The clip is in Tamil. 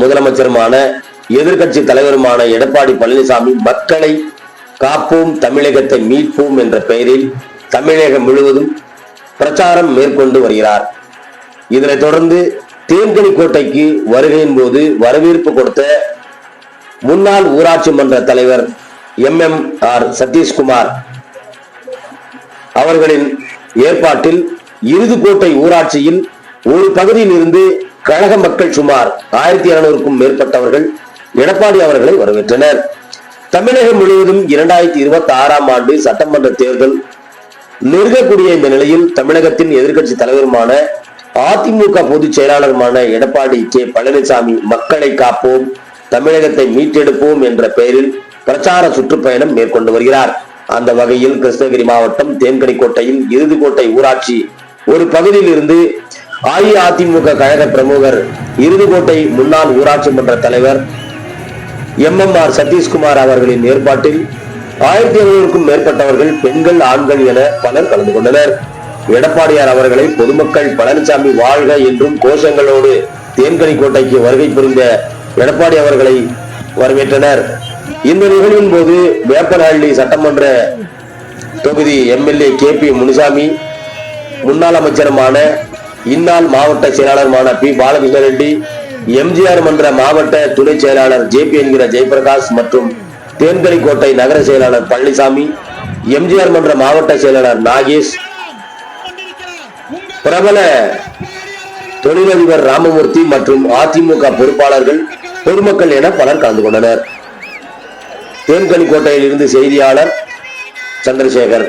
முதலமைச்சருமான எதிர்கட்சி தலைவருமான எடப்பாடி பழனிசாமி மக்களை காப்போம் தமிழகத்தை மீட்போம் என்ற பெயரில் தமிழகம் முழுவதும் பிரச்சாரம் மேற்கொண்டு வருகிறார். இதனைத் தொடர்ந்து தேன்கனி கோட்டைக்கு வருகையின் போது வரவேற்பு கொடுத்த முன்னாள் ஊராட்சி மன்ற தலைவர் எம் எம் ஆர் சதீஷ்குமார் அவர்களின் ஏற்பாட்டில் இறுதிக்கோட்டை ஊராட்சியில் ஒரு பகுதியில் இருந்து கழக மக்கள் சுமார் ஆயிரத்தி இருநூறுக்கும் மேற்பட்டவர்கள் எடப்பாடி அவர்களை வரவேற்றனர். தமிழகம் முழுவதும் இரண்டாயிரத்தி இருபத்தி ஆறாம் ஆண்டு சட்டமன்ற தேர்தல் நெருங்கக்கூடிய இந்த நிலையில் தமிழகத்தின் எதிர்க்கட்சி தலைவருமான அதிமுக பொதுச் செயலாளருமான எடப்பாடி கே. பழனிசாமி மக்களை காப்போம் தமிழகத்தை மீட்டெடுப்போம் என்ற பெயரில் பிரச்சார சுற்றுப்பயணம் மேற்கொண்டு வருகிறார். அந்த வகையில் கிருஷ்ணகிரி மாவட்டம் தேன்கனிக்கோட்டையில் இறுதிக்கோட்டை ஊராட்சி ஒரு பகுதியில் இருந்து அஇஅதிமுக கழக பிரமுகர் இறுதிக்கோட்டை முன்னாள் ஊராட்சி மன்ற தலைவர் எம் எம் ஆர் சதீஷ்குமார் அவர்களின் ஏற்பாட்டில் ஆயிரத்தி ஐநூறுக்கும் மேற்பட்டவர்கள் பெண்கள் ஆண்கள் என பலர் கலந்து கொண்டனர். எடப்பாடியார் அவர்களை பொதுமக்கள் பழனிசாமி வாழ்க என்றும் கோஷங்களோடு தேன்கனி கோட்டைக்கு வருகை புரிந்த எடப்பாடி அவர்களை வரவேற்றனர். இந்த நிகழ்வின் போது வேப்பனஹள்ளி சட்டமன்ற தொகுதி எம்எல்ஏ கே பி முனுசாமி முன்னாள் அமைச்சருமான இந்நாள் மாவட்ட செயலாளருமான பி. பாலகிருஷ்ண ரெட்டி எம்ஜிஆர் மன்ற மாவட்ட துணை செயலாளர் ஜே. பி. என்கிற ஜெயபிரகாஷ் மற்றும் தேன்கனிக்கோட்டை நகர செயலாளர் பழனிசாமி எம்ஜிஆர் மன்ற மாவட்ட செயலாளர் நாகேஷ் பிரபல தொழிலதிபர் ராமமூர்த்தி மற்றும் அதிமுக பொறுப்பாளர்கள் பொதுமக்கள் என பலர் கலந்து கொண்டனர். தேன்கனிக்கோட்டையில் இருந்து செய்தியாளர் சந்திரசேகர்.